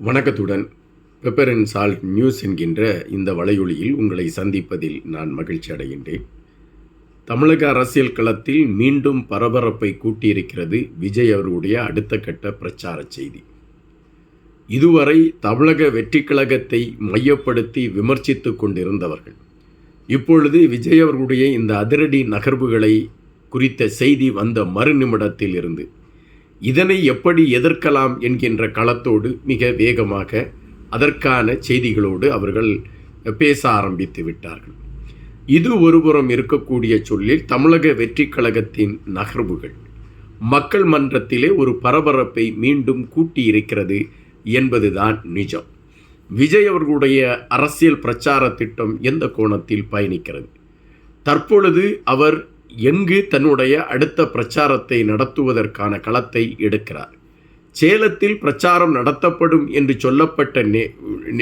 வணக்கத்துடன். Pepper and salt news என்கின்ற இந்த வலையொலியில் உங்களை சந்திப்பதில் நான் மகிழ்ச்சி அடைகின்றேன். தமிழக அரசியல் களத்தில் மீண்டும் பரபரப்பை கூட்டியிருக்கிறது விஜய் அவருடைய அடுத்த கட்ட பிரச்சார செய்தி. இதுவரை தமிழக வெற்றி கழகத்தை மையப்படுத்தி விமர்சித்து கொண்டிருந்தவர்கள். இப்பொழுது விஜய் அவர்களுடைய இந்த அதிரடி நகர்வுகளை குறித்த செய்தி வந்த மறுநிமிடத்தில் இருந்து இதனை எப்படி எதிர்க்கலாம் என்கின்ற களத்தோடு மிக வேகமாக அதற்கான செய்திகளோடு அவர்கள் பேச ஆரம்பித்து விட்டார்கள். இது ஒருபுறம் இருக்கக்கூடிய சொல்லில் தமிழக வெற்றி கழகத்தின் நகர்வுகள். மக்கள் மன்றத்திலே ஒரு பரபரப்பை மீண்டும் கூட்டியிருக்கிறது என்பதுதான் நிஜம். விஜய் அவர்களுடைய அரசியல் பிரச்சார திட்டம் எந்த கோணத்தில் பயணிக்கிறது? தற்பொழுது அவர் எங்கு தன்னுடைய அடுத்த பிரச்சாரத்தை நடத்துவதற்கான களத்தை எடுக்கிறார். சேலத்தில் பிரச்சாரம் நடத்தப்படும் என்று சொல்லப்பட்ட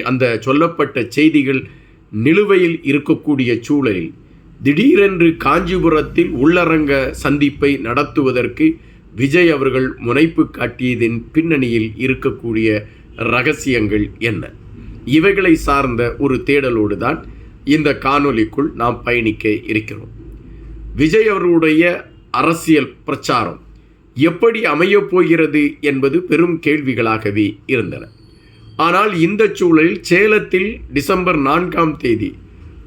அந்த சொல்லப்பட்ட செய்திகள் நிலுவையில் இருக்கக்கூடிய சூழலில் திடீரென்று காஞ்சிபுரத்தில் உள்ளரங்க சந்திப்பை நடத்துவதற்கு விஜய் அவர்கள் முனைப்பு காட்டியதின் பின்னணியில் இருக்கக்கூடிய ரகசியங்கள் என்ன? இவைகளை சார்ந்த ஒரு தேடலோடு தான் இந்த காணொலிக்குள் நாம் பயணிக்க இருக்கிறோம். விஜய் அவர்களுடைய அரசியல் பிரச்சாரம் எப்படி அமையப் போகிறது என்பது பெரும் கேள்விகளாகவே இருந்தன. ஆனால் இந்த சூழலில் சேலத்தில் டிசம்பர் நான்காம் தேதி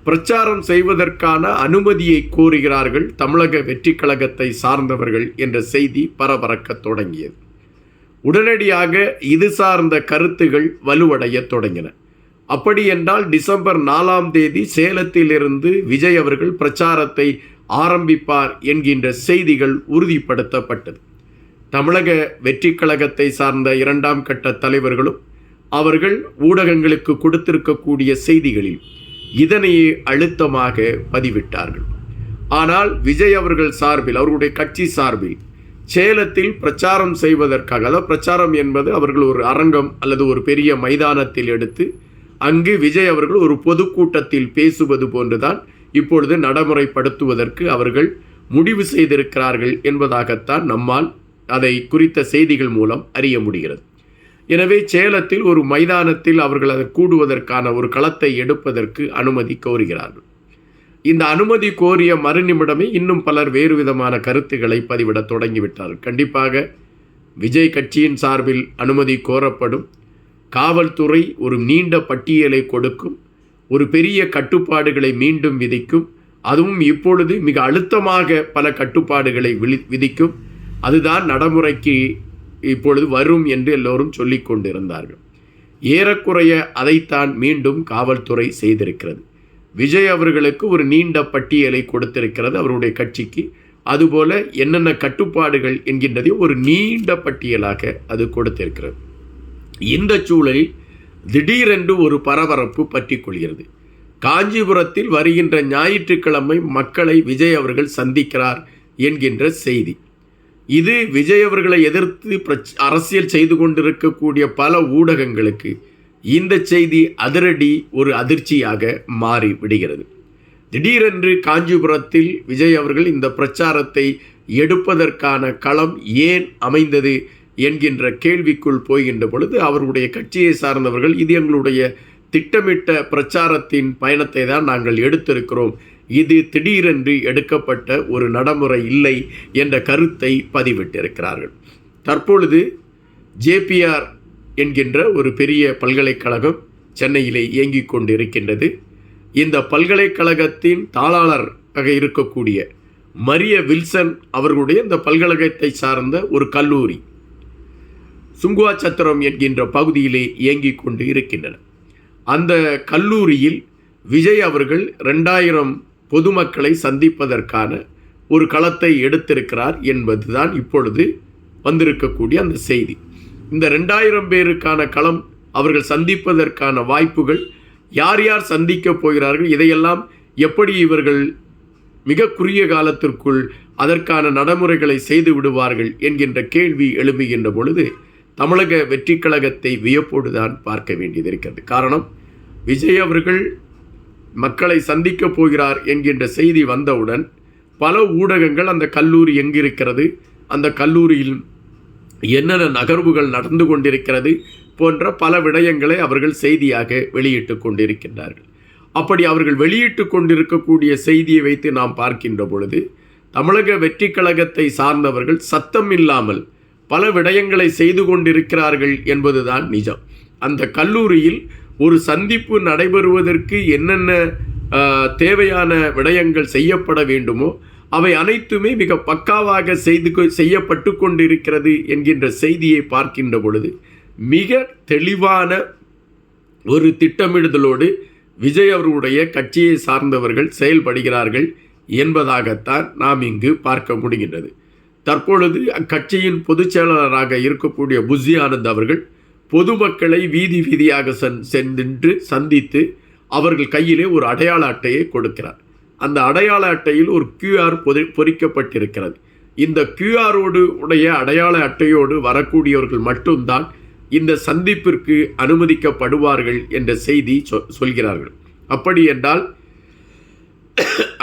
பிரச்சாரம் செய்வதற்கான அனுமதியை கோருகிறார்கள் தமிழக வெற்றி கழகத்தை சார்ந்தவர்கள் என்ற செய்தி பரபரக்க தொடங்கியது. உடனடியாக இது சார்ந்த கருத்துகள் வலுவடைய தொடங்கின. அப்படியென்றால் டிசம்பர் நாலாம் தேதி சேலத்திலிருந்து விஜய் அவர்கள் பிரச்சாரத்தை ஆரம்பிப்பார் என்கின்ற செய்திகள் உறுதிப்படுத்தப்பட்டது. தமிழக வெற்றி கழகத்தை சார்ந்த இரண்டாம் கட்ட தலைவர்களும் அவர்கள் ஊடகங்களுக்கு கொடுத்திருக்கக்கூடிய செய்திகளில் இதனையே அழுத்தமாக பதிவிட்டார்கள். ஆனால் விஜய் அவர்கள் சார்பில் அவர்களுடைய கட்சி சார்பில் சேலத்தில் பிரச்சாரம் செய்வதற்காக அதாவது பிரச்சாரம் என்பது அவர்கள் ஒரு அரங்கம் அல்லது ஒரு பெரிய மைதானத்தில் எடுத்து அங்கு விஜய் அவர்கள் ஒரு பொதுக்கூட்டத்தில் பேசுவது போன்றுதான் இப்பொழுது நடைமுறைப்படுத்துவதற்கு அவர்கள் முடிவு செய்திருக்கிறார்கள் என்பதாகத்தான் நம்மால் அதை குறித்த செய்திகள் மூலம் அறிய முடிகிறது. எனவே சேலத்தில் ஒரு மைதானத்தில் அவர்கள் அதை கூடுவதற்கான ஒரு களத்தை எடுப்பதற்கு அனுமதி கோருகிறார்கள். இந்த அனுமதி கோரிய மறுநிமிடமே இன்னும் பலர் வேறு விதமான கருத்துக்களை பதிவிட தொடங்கிவிட்டார்கள். கண்டிப்பாக விஜய் கட்சியின் சார்பில் அனுமதி கோரப்படும். காவல்துறை ஒரு நீண்ட பட்டியலை கொடுக்கும். ஒரு பெரிய கட்டுப்பாடுகளை மீண்டும் விதிக்கும். அதுவும் இப்பொழுது மிக அழுத்தமாக பல கட்டுப்பாடுகளை விழி விதிக்கும். அதுதான் நடைமுறைக்கு இப்பொழுது வரும் என்று எல்லோரும் சொல்லிக் கொண்டிருந்தார்கள். ஏறக்குறைய அதைத்தான் மீண்டும் காவல்துறை செய்திருக்கிறது. விஜய் அவர்களுக்கு ஒரு நீண்ட பட்டியலை கொடுத்திருக்கிறது அவருடைய கட்சிக்கு. அதுபோல என்னென்ன கட்டுப்பாடுகள் என்கின்றதையும் ஒரு நீண்ட பட்டியலாக அது கொடுத்திருக்கிறது. இந்த சூழலில் திடீரென்று ஒரு பரபரப்பு பற்றி கொள்கிறது. காஞ்சிபுரத்தில் வருகின்ற ஞாயிற்றுக்கிழமை மக்களை விஜய் அவர்கள் சந்திக்கிறார் என்கின்ற செய்தி. இது விஜய் அவர்களை எதிர்த்து பிரச் அரசியல் செய்து கொண்டிருக்கக்கூடிய பல ஊடகங்களுக்கு இந்த செய்தி அதிரடி ஒரு அதிர்ச்சியாக மாறி விடுகிறது. திடீரென்று காஞ்சிபுரத்தில் விஜய் அவர்கள் இந்த பிரச்சாரத்தை எடுப்பதற்கான களம் ஏன் அமைந்தது? என்கின்ற கேள்விக்குள் போகின்ற பொழுது அவருடைய கட்சியை சார்ந்தவர்கள் இது எங்களுடைய திட்டமிட்ட பிரச்சாரத்தின் பயணத்தை தான் நாங்கள் எடுத்திருக்கிறோம். இது திடீரென்று எடுக்கப்பட்ட ஒரு நடைமுறை இல்லை என்ற கருத்தை பதிவிட்டிருக்கிறார்கள். தற்பொழுது ஜேபிஆர் என்கின்ற ஒரு பெரிய பல்கலைக்கழகம் சென்னையிலே இயங்கிக் கொண்டிருக்கின்றது. இந்த பல்கலைக்கழகத்தின் தாளாளராக இருக்கக்கூடிய மரிய வில்சன் அவர்களுடைய இந்த பல்கழகத்தை சார்ந்த ஒரு கல்லூரி. சுங்குவா சத்திரம் என்கின்ற பகுதியிலே இயங்கிக் கொண்டு இருக்கின்றன அந்த கல்லூரியில் விஜய் அவர்கள் ரெண்டாயிரம் பொதுமக்களை சந்திப்பதற்கான ஒரு களத்தை எடுத்திருக்கிறார் என்பதுதான் இப்பொழுது வந்திருக்கக்கூடிய அந்த செய்தி. இந்த ரெண்டாயிரம் பேருக்கான களம் அவர்கள் சந்திப்பதற்கான வாய்ப்புகள் யார் யார் சந்திக்கப் போகிறார்கள் இதையெல்லாம் எப்படி இவர்கள் மிக குறுகிய காலத்திற்குள் அதற்கான நடைமுறைகளை செய்து விடுவார்கள் என்கின்ற கேள்வி எழும்புகின்ற பொழுது தமிழக வெற்றி கழகத்தை வியப்போடு தான் பார்க்க வேண்டியது இருக்கிறது. காரணம் விஜய் அவர்கள் மக்களை சந்திக்கப் போகிறார் என்கின்ற செய்தி வந்தவுடன் பல ஊடகங்கள் அந்த கல்லூரி எங்கிருக்கிறது அந்த கல்லூரியில் என்னென்ன நகர்வுகள் நடந்து கொண்டிருக்கிறது போன்ற பல விடயங்களை அவர்கள் செய்தியாக வெளியிட்டு கொண்டிருக்கின்றார்கள். அப்படி அவர்கள் வெளியிட்டு கொண்டிருக்கக்கூடிய செய்தியை வைத்து நாம் பார்க்கின்ற பொழுது தமிழக வெற்றி கழகத்தை சார்ந்தவர்கள் சத்தம் இல்லாமல் பல விடயங்களை செய்து கொண்டிருக்கிறார்கள் என்பதுதான் நிஜம். அந்த கல்லூரியில் ஒரு சந்திப்பு நடைபெறுவதற்கு என்னென்ன தேவையான விடயங்கள் செய்யப்பட வேண்டுமோ அவை அனைத்துமே மிக பக்காவாக செய்து கொ- செய்யப்பட்டு கொண்டிருக்கிறது என்கின்ற செய்தியை பார்க்கின்ற பொழுது மிக தெளிவான ஒரு திட்டமிடுதலோடு விஜய் அவர்களுடைய கட்சியை சார்ந்தவர்கள் செயல்படுகிறார்கள் என்பதாகத்தான் நாம் இங்கு பார்க்க முடிகின்றது. தற்பொழுது அக்கட்சியின் பொதுச் செயலாளராக இருக்கக்கூடிய புஷி ஆனந்த் அவர்கள் பொதுமக்களை வீதி வீதியாக சென் சென்று சந்தித்து அவர்கள் கையிலே ஒரு அடையாள அட்டையை கொடுக்கிறார். அந்த அடையாள அட்டையில் ஒரு கியூஆர் பொதி பொறிக்கப்பட்டிருக்கிறது. இந்த கியூஆரோடு உடைய அடையாள அட்டையோடு வரக்கூடியவர்கள் மட்டும்தான் இந்த சந்திப்பிற்கு அனுமதிக்கப்படுவார்கள் என்ற செய்தி சொ- சொல்கிறார்கள். அப்படி என்றால்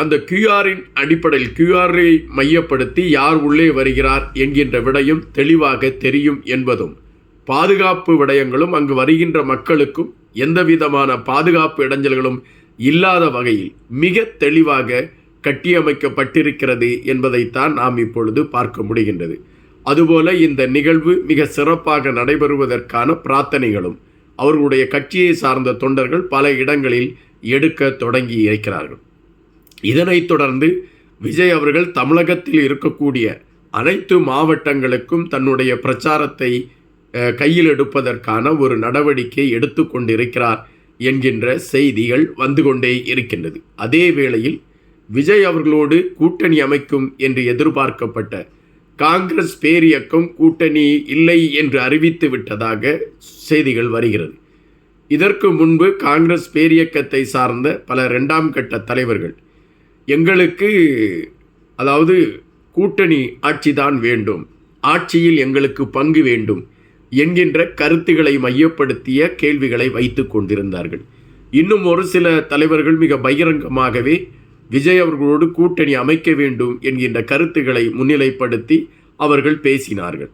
அந்த கியூஆரின் அடிப்படையில் கியூஆரை மையப்படுத்தி யார் உள்ளே வருகிறார் என்கின்ற விடயம் தெளிவாக தெரியும் என்பதும் பாதுகாப்பு விடயங்களும் அங்கு வருகின்ற மக்களுக்கும் எந்த விதமான பாதுகாப்பு இடைஞ்சல்களும் இல்லாத வகையில் மிக தெளிவாக கட்டியமைக்கப்பட்டிருக்கிறது என்பதைத்தான் நாம் இப்பொழுது பார்க்க முடிகின்றது. அதுபோல இந்த நிகழ்வு மிக சிறப்பாக நடைபெறுவதற்கான பிரார்த்தனைகளும் அவர்களுடைய கட்சியை சார்ந்த தொண்டர்கள் பல இடங்களில் எடுக்க தொடங்கி இருக்கிறார்கள். இதனைத் தொடர்ந்து விஜய் அவர்கள் தமிழகத்தில் இருக்கக்கூடிய அனைத்து மாவட்டங்களுக்கும் தன்னுடைய பிரச்சாரத்தை கையில் எடுப்பதற்கான ஒரு நடவடிக்கை எடுத்துக்கொண்டிருக்கிறார் என்கின்ற செய்திகள் வந்து கொண்டே இருக்கின்றது. அதே வேளையில் விஜய் அவர்களோடு கூட்டணி அமைக்கும் என்று எதிர்பார்க்கப்பட்ட காங்கிரஸ் பேரியக்கம் கூட்டணி இல்லை என்று அறிவித்து விட்டதாக செய்திகள் வருகிறது. இதற்கு முன்பு காங்கிரஸ் பேரியக்கத்தை சார்ந்த பல இரண்டாம் கட்ட தலைவர்கள் எங்களுக்கு அதாவது கூட்டணி ஆட்சிதான் வேண்டும். ஆட்சியில் எங்களுக்கு பங்கு வேண்டும் என்கின்ற கருத்துக்களை மையப்படுத்திய கேள்விகளை வைத்து கொண்டிருந்தார்கள். இன்னும் ஒரு சில தலைவர்கள் மிக பகிரங்கமாகவே விஜய் அவர்களோடு கூட்டணி அமைக்க வேண்டும் என்கின்ற கருத்துக்களை முன்னிலைப்படுத்தி அவர்கள் பேசினார்கள்.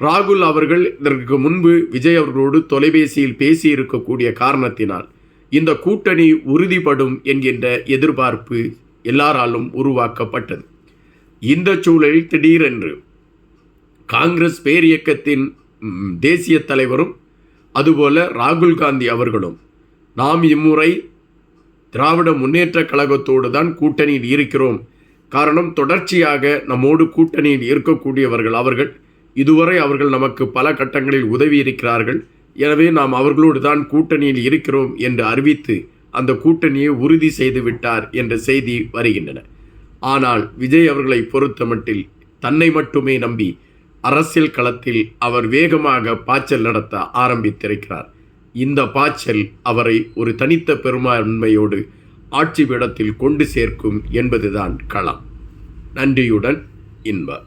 ராகுல் அவர்கள் இதற்கு முன்பு விஜய் அவர்களோடு தொலைபேசியில் பேசியிருக்கக்கூடிய காரணத்தினால் இந்த கூட்டணி உறுதிப்படும் என்கின்ற எதிர்பார்ப்பு எல்லாராலும் உருவாக்கப்பட்டது. இந்த சூழலில் திடீரென்று காங்கிரஸ் பேரியக்கத்தின் தேசிய தலைவரும் அதுபோல ராகுல் காந்தி அவர்களும் நாம் இம்முறை திராவிட முன்னேற்றக் கழகத்தோடு தான் கூட்டணியில் இருக்கிறோம். காரணம் தொடர்ச்சியாக நம்மோடு கூட்டணியில் இருக்கக்கூடியவர்கள் அவர்கள். இதுவரை அவர்கள் நமக்கு பல கட்டங்களில் உதவி இருக்கிறார்கள் எனவே நாம் அவர்களோடு தான் கூட்டணியில் இருக்கிறோம் என்று அறிவித்து அந்த கூட்டணியை உறுதி செய்து விட்டார் என்ற செய்தி வருகின்றன. ஆனால் விஜய் அவர்களை பொறுத்தமட்டில் தன்னை மட்டுமே நம்பி அரசியல் களத்தில் அவர் வேகமாக பாய்ச்சல் நடத்த ஆரம்பித்திருக்கிறார். இந்த பாய்ச்சல் அவரை ஒரு தனித்த பெரும்பான்மையோடு ஆட்சி பீடத்தில் கொண்டு சேர்க்கும் என்பதுதான் களம். நன்றியுடன் இன்ப